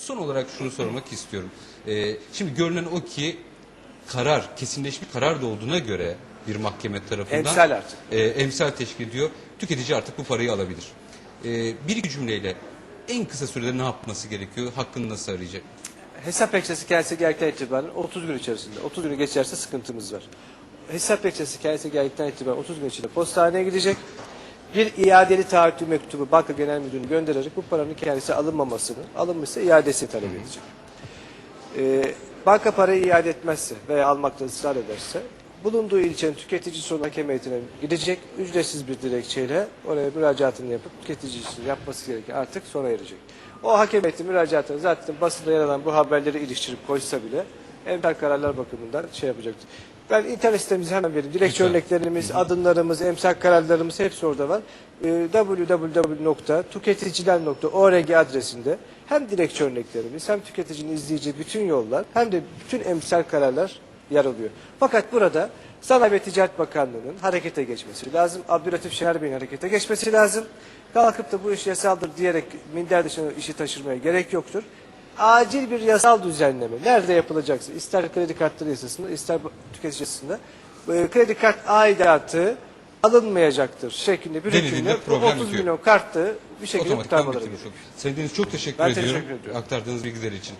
Son olarak şunu sormak istiyorum. Ee, şimdi görünen o ki karar, kesinleşmiş karar da olduğuna göre bir mahkeme tarafından Emsal artık. e, emsal teşkil ediyor. Tüketici artık bu parayı alabilir. Ee, bir iki cümleyle en kısa sürede ne yapması gerekiyor? Hakkını nasıl arayacak? Hesap ekstresi kendisi geldikten itibaren 30 gün içerisinde. 30 günü geçerse sıkıntımız var. Hesap ekstresi kendisi geldikten itibaren 30 gün içinde postaneye gidecek. Bir iadeli taahhütlü mektubu banka genel müdürünü göndererek bu paranın kendisi alınmamasını, alınmışsa iadesini talep edecek. Ee, banka parayı iade etmezse veya almakta ısrar ederse bulunduğu ilçenin tüketici sorunu hakem heyetine gidecek. Ücretsiz bir dilekçeyle oraya müracaatını yapıp tüketici için yapması gereken artık sona erecek. O hakem heyeti müracaatını zaten basında yer alan bu haberleri iliştirip koysa bile emsal kararlar bakımından şey yapacaktır. Ben internet sitemizi hemen vereyim. Dilekçe Lütfen. örneklerimiz, adımlarımız, emsal kararlarımız hepsi orada var. Ee, www.tüketiciler.org adresinde hem dilekçe örneklerimiz hem tüketicinin izleyeceği bütün yollar hem de bütün emsal kararlar yer alıyor. Fakat burada Sanayi ve Ticaret Bakanlığı'nın harekete geçmesi lazım. Abdülhatif Şener Bey'in harekete geçmesi lazım. Kalkıp da bu iş yasaldır diyerek minder dışına işi taşırmaya gerek yoktur. Acil bir yasal düzenleme nerede yapılacaksa ister kredi kartları yasasında ister tüketici yasasında e, kredi kart aidatı alınmayacaktır şeklinde bir hükümle bu problem 30 bitiyor. milyon kartı bir şekilde kurtarmaları Deniz çok teşekkür Ben ediyorum teşekkür ediyorum. aktardığınız bilgiler için.